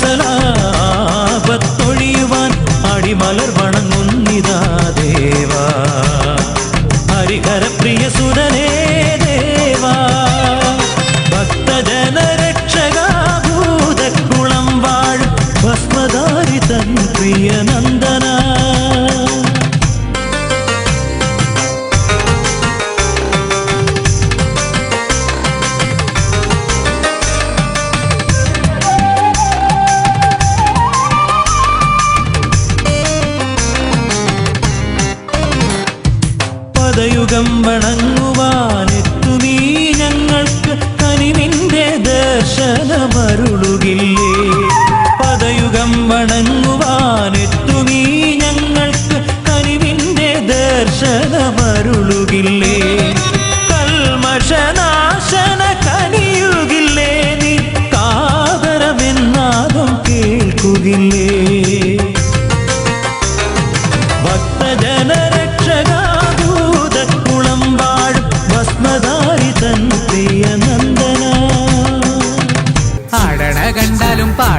സലാപത്തൊഴിയുവാൻ അടിമലർ വണങ്ങുന്നിതാ ദേവ. ഹരിഹരപ്രിയ സുരനേ ദേവ. ഭക്തജന വണങ്ങുവാനെത്തുമീ ഞങ്ങൾക്ക് കനിവിന്റെ ദർശനമരുളുകില്ലേ? പദയുഗം വണങ്ങുവാനെത്തുമീ ഞങ്ങൾക്ക് കനിവിന്റെ ദർശനമരുളുകില്ലേ? കൽമഷനാശന കനിയുകില്ലേ നീ കാതരമെന്നാകും കേൾക്കുകില്ലേ? ഭക്തജനരക്ഷകാഭൂതക്കുളം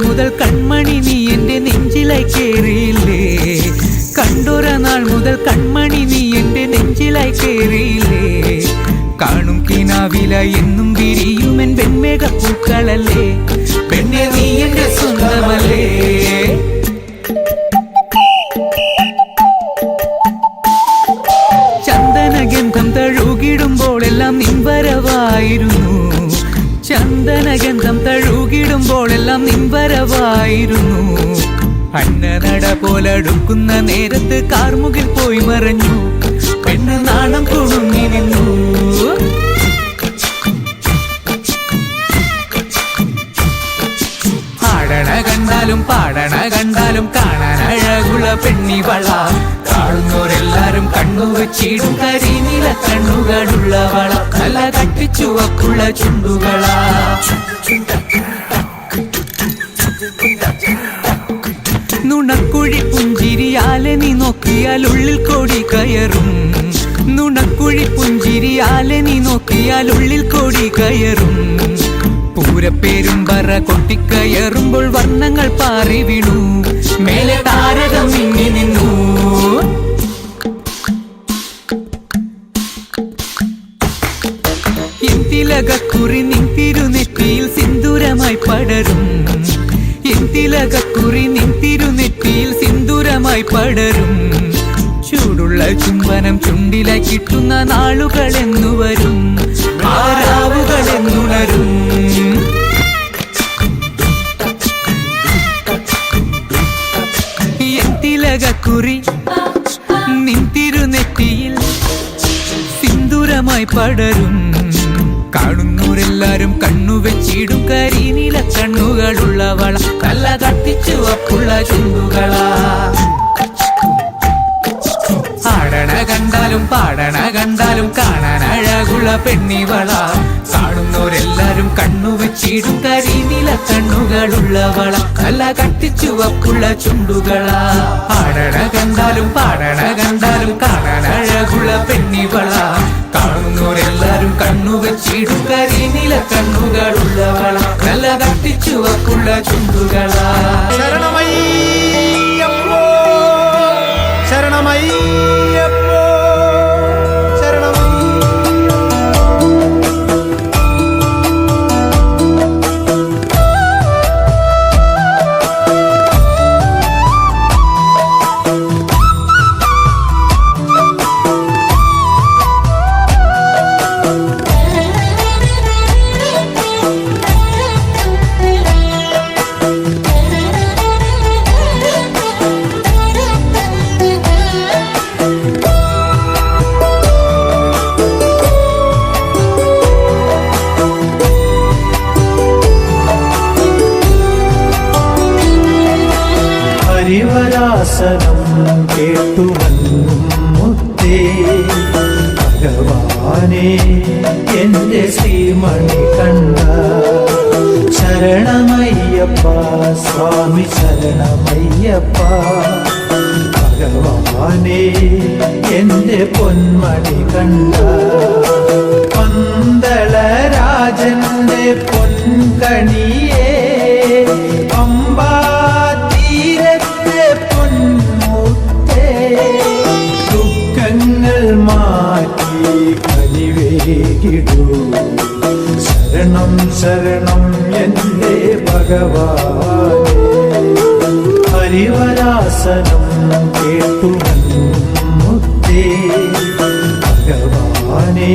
മുതൽ കൺമണി നീ എന്റെ നെഞ്ചിലായി കയറിയില്ലേ കണ്ടൊരനാൾ മുതൽ കൺമണി നീ എന്റെ നെഞ്ചിലായി കയറിയില്ലേ കാണും കിനാവില എന്നും എൻ വെൺമേഘ പൂക്കളല്ലേ? പെണ്ണെ നീ എന്റെ സ്വന്തമല്ലേ? ചന്ദനഗന്ധം തഴുകിടുമ്പോൾ എല്ലാം നിൻവരവായിരുന്നു ചന്ദനഗന്ധം തഴുകിടുമ്പോൾ എല്ലാം നിൻവരവായിരുന്നു അന്നനട പോലടുക്കുന്ന നേരത്ത് കാർമുകിൽ പോയി മറഞ്ഞു. പെണ്ണ നാണം കുണുങ്ങി നിന്നു. ആടണ കണ്ടാലും പാടണ കണ്ടാലും കാണാൻ അഴകുള്ള പെണ്ണിവള കാണുന്നവരെല്ലാരും കണ്ണു വെച്ചിടും. കരിനീല കണ്ണുകളുള്ളവള നല്ല കട്ടിച്ചുവക്കുള്ള ചുണ്ടുകളാ. നുണക്കുഴി പുഞ്ചിരിയാലെ നീ നോക്കിയാൽ ഉള്ളിൽ കോടി കയറും. നുണക്കുഴി പുഞ്ചിരിയാലെ നീ നോക്കിയാൽ ഉള്ളിൽ കോടി കയറും. പൂരപ്പേരും കൊട്ടിക്കയറുമ്പോൾ വർണങ്ങൾ പാറി വീണു മേലെ താരകം മിന്നി നിന്നു. ഇന്തിലകക്കുറി നിൻ തിരുനെറ്റിയിൽ സിന്ദൂരമായി പടരും. ഇന്തിലകക്കുറി നിൻ തിരുനെറ്റിയിൽ സിന്ദൂരമായി പടരും. ചൂടുള്ള ചുംബനം ചുണ്ടിലായി കിട്ടുന്ന നാളുകൾ എന്നു വരും. സിന്ദൂരമായി പടരും. കാണുന്നവരെല്ലാരും കണ്ണു വെച്ചിടും. കരിനീല കണ്ണുകളുള്ളവള കല്ല കത്തിച്ചുവപ്പുള്ള ചുണ്ടുകളാ. ആടണ കണ്ടാലും പാടണ കണ്ടാലും കാണാൻ അഴകുള്ള പെണ്ണിവള. കാണുന്നവരെല്ലാരും കണ്ണു വെച്ചിടും. കരിനീല കണ്ണുകളുള്ളവള കല്ല കട്ടിച്ചുവപ്പുള്ള ചുണ്ടുകളാ. ആടണ കണ്ടാലും പാടണ കണ്ടാലും കാണാൻ അഴകുള്ള പെണ്ണിവള. കണ്ണു വെച്ചിടും കരിനീല കണ്ണുകളുള്ളവള നല്ല കട്ടിച്ചുവപ്പുള്ള ചുണ്ടുകളാ ശരണമയ്യപ്പോ ശരണമയ്യപ്പോ எந்தே ஸ்ரீமணி கண்டா சரணமையப்பா சுவாமி சரணமையப்பா பகவானே எந்தே பொன்மணி கண்டா பந்தள ராஜனே பொன்கணியே அம்பா தீரத்து பொன்முத்தே துக்கங்கள் மாற்றி கழிவே കനിവേകിടൂ ശരണം ശരണം എന്റെ ഭഗവാനേ. ഹരിവരാസനം കേട്ടു മുത്തേ ഭഗവാനെ